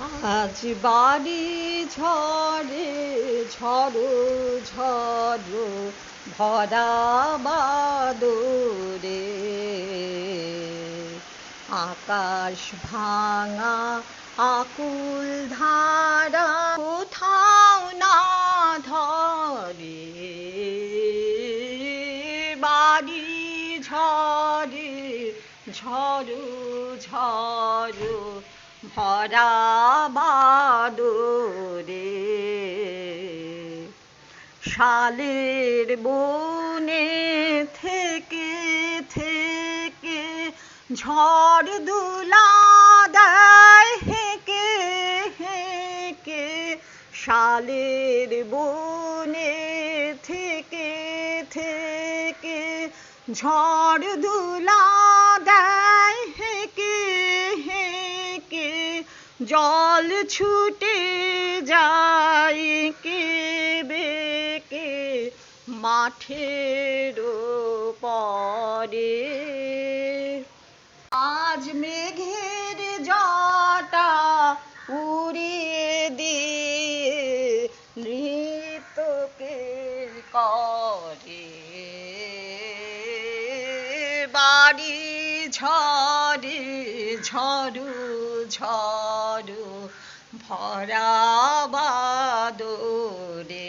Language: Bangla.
আজ বাড়ি ঝড়ে ঝড়ো ঝড়ো ভরা বাদরে। আকাশ ভাঙা আকুল ধারা, কোথাও না ধরে। বাড়ি ঝড়ে ঝড়ো ঝড়ো ভরা বাদরে। শালের বনে থেকে থেকে ঝড় দুলা দেয় হেঁকে হেঁকে। শালের বনে থেকে থেকে ঝড় দুলা দেয় জল ছুটে যায় কে বেকে মাঠের পরে আজ মেঘের জটা উড়িয়ে দিয়ে নৃত্যকে করে। বাড়ি ঝড়ে ঝড়ু ঝড়ু ভরা বাদরে